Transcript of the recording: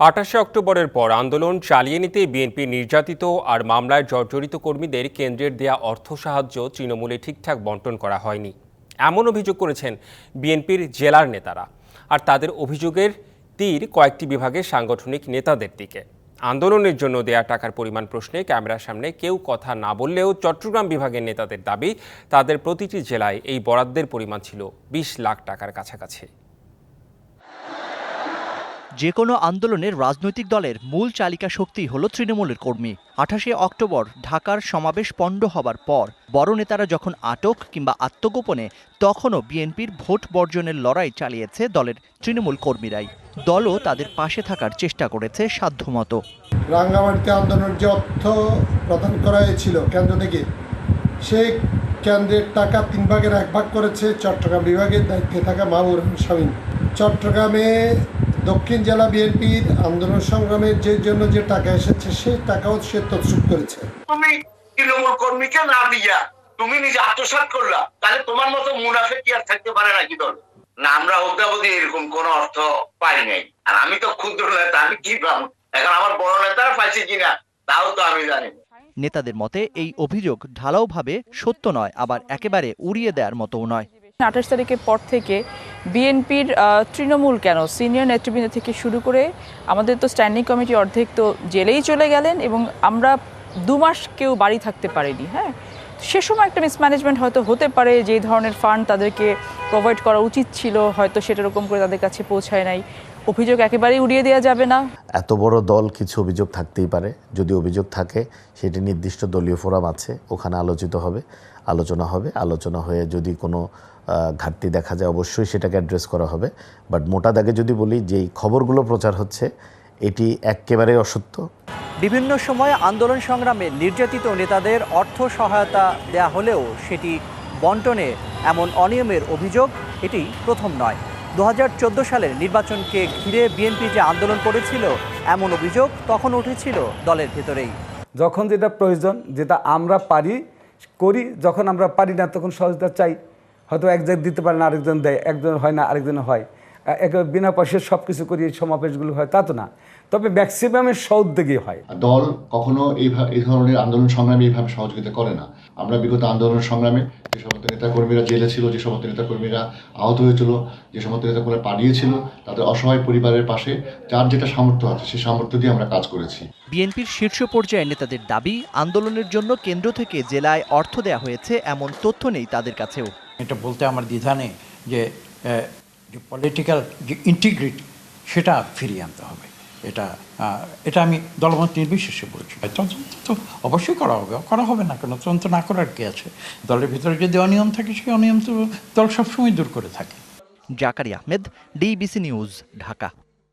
আঠাশে অক্টোবরের পর আন্দোলন চালিয়ে নিতে বিএনপি নির্যাতিত আর মামলায় জর্জরিত কর্মীদের কেন্দ্রের দেয়া অর্থ সাহায্য তৃণমূলে ঠিকঠাক বন্টন করা হয়নি। এমন অভিযোগ করেছেন বিএনপির জেলার নেতারা। আর তাদের অভিযোগের তীর কয়েকটি বিভাগের সাংগঠনিক নেতাদের দিকে। আন্দোলনের জন্য দেয়া টাকার পরিমাণ প্রশ্নে ক্যামেরার সামনে কেউ কথা না বললেও চট্টগ্রাম বিভাগের নেতাদের দাবি, তাদের প্রতিটি জেলায় এই বরাদ্দের পরিমাণ ছিল বিশ লাখ টাকার কাছাকাছি। যে কোনো আন্দোলনের রাজনৈতিক দলের মূল চালিকা শক্তি হল তৃণমূলের কর্মী। আঠাশে অক্টোবর ঢাকার সমাবেশ পণ্ড হবার পর, বড় নেতারা যখন আটক কিংবা আত্মগোপনে, তখনও বিএনপির ভোট বর্জনের লড়াই চালিয়েছে দলের তৃণমূল কর্মীরাই। দলও তাদের পাশে থাকার চেষ্টা করেছে সাধ্যমতো। রাঙ্গামাটিতে আন্দোলনের যে অর্থ প্রদান করা হয়েছিল কেন্দ্র থেকে, সেই কেন্দ্রের টাকা তিন ভাগের এক ভাগ করেছে চট্টগ্রাম বিভাগের দায়িত্বে থাকা মাহবুর রহমান চট্টগ্রামে দক্ষিণ জেলা বিএনপির আন্দোলন সংগ্রামের যে জন্য যে টাকা এসেছে সেই টাকাও সে তৎসুপ করেছে। তুমি তৃণমূল কর্মীকে না দিয়া তুমি নিজে আত্মসাৎ করলা তাহলে তোমার মতো মুনাফে কি আর থাকতে পারে নাকি দল? না আমরা অদ্যাবধি এরকম কোন অর্থ পাই নাই। আর আমি তো ক্ষুদ্র নেতা আমি কি পাবো? এখন আমার বড় নেতারা পাইছে কিনা তাও তো আমি জানি নেতাদের মতে এই অভিযোগ ঢালাওভাবে সত্য নয় আবার একেবারে উড়িয়ে দেওয়ার মতোও নয়। আঠাশ তারিখের পর থেকে বিএনপির তৃণমূল কেন? সিনিয়র নেতৃবৃন্দ থেকে শুরু করে আমাদের তো স্ট্যান্ডিং কমিটি অর্ধেক তো জেলেই চলে গেলেন এবং আমরা দু মাস কেউ বাড়ি থাকতে পারিনি হ্যাঁ? সে সময় একটা মিসম্যানেজমেন্ট হয়তো হতে পারে যে ধরনের ফান্ড তাদেরকে প্রোভাইড করা উচিত ছিল, হয়তো সেটা রকম করে তাদের কাছে পৌঁছায় নাই। অভিযোগ একেবারেই উড়িয়ে দেওয়া যাবে না। এত বড় দল কিছু অভিযোগ থাকতেই পারে। যদি অভিযোগ থাকে, সেটি নির্দিষ্ট দলীয় ফোরাম আছে, ওখানে আলোচিত হবে, আলোচনা হবে। আলোচনা হয়ে যদি কোনো ঘাটতি দেখা যায়, অবশ্যই সেটাকে অ্যাড্রেস করা হবে। বাট মোটা দাগে যদি বলি, যেই খবরগুলো প্রচার হচ্ছে, এটি একেবারে অসত্য। বিভিন্ন সময়ে আন্দোলন সংগ্রামে নির্যাতিত নেতাদের অর্থ সহায়তা দেয়া হলেও সেটি বন্টনে এমন অনিয়মের অভিযোগ এটি প্রথম নয়। দু সালের নির্বাচনকে ঘিরে বিএনপি যে আন্দোলন করেছিল, এমন অভিযোগ তখন উঠেছিল দলের ভেতরেই। যখন যেটা প্রয়োজন, যেটা আমরা পারি, করি, যখন আমরা পারি না, তখন সহজতা চাই। হয়তো একজন দিতে পারে না, আরেকজন দেয়, একজন হয় না, আরেকজন হয়। বিনা পয়সায় সব কিছু করি সমাবেশগুলো হয় তা তো না। তবে ম্যাক্সিমামের সৌদ্যোগী হয়। দল কখনো এইভাবে এই ধরনের আন্দোলন সংগ্রামে এইভাবে সহযোগিতা করে না। আমরা বিগত আন্দোলন সংগ্রামে যে সমস্ত নেতাকর্মীরা জেলে ছিল যে সমস্ত নেতাকর্মীরা আহত হয়েছিল যে সমস্ত নেতা নেতাকর্মীরা পালিয়েছিল তাদের অসহায় পরিবারের পাশে যার যেটা সামর্থ্য আছে সেই সামর্থ্য দিয়ে আমরা কাজ করেছি। বিএনপির শীর্ষ পর্যায়ের নেতাদের দাবি আন্দোলনের জন্য কেন্দ্র থেকে জেলায় অর্থ দেয়া হয়েছে এমন তথ্য নেই তাদের কাছেও। এটা বলতে আমার দ্বিধা নেই যে যে পলিটিক্যাল যে ইন্টিগ্রিটি সেটা ফিরিয়ে আনতে হবে। এটা এটা আমি দলমত নির্বিশেষে বলছি। তদন্ত তো অবশ্যই করা হবে করা হবে না কেন? তদন্ত না করার কি আছে? দলের ভিতরে যদি অনিয়ম থাকে সেই অনিয়ম তো দল সবসময় দূর করে থাকে। Zakari Ahmed DBC news Dhaka.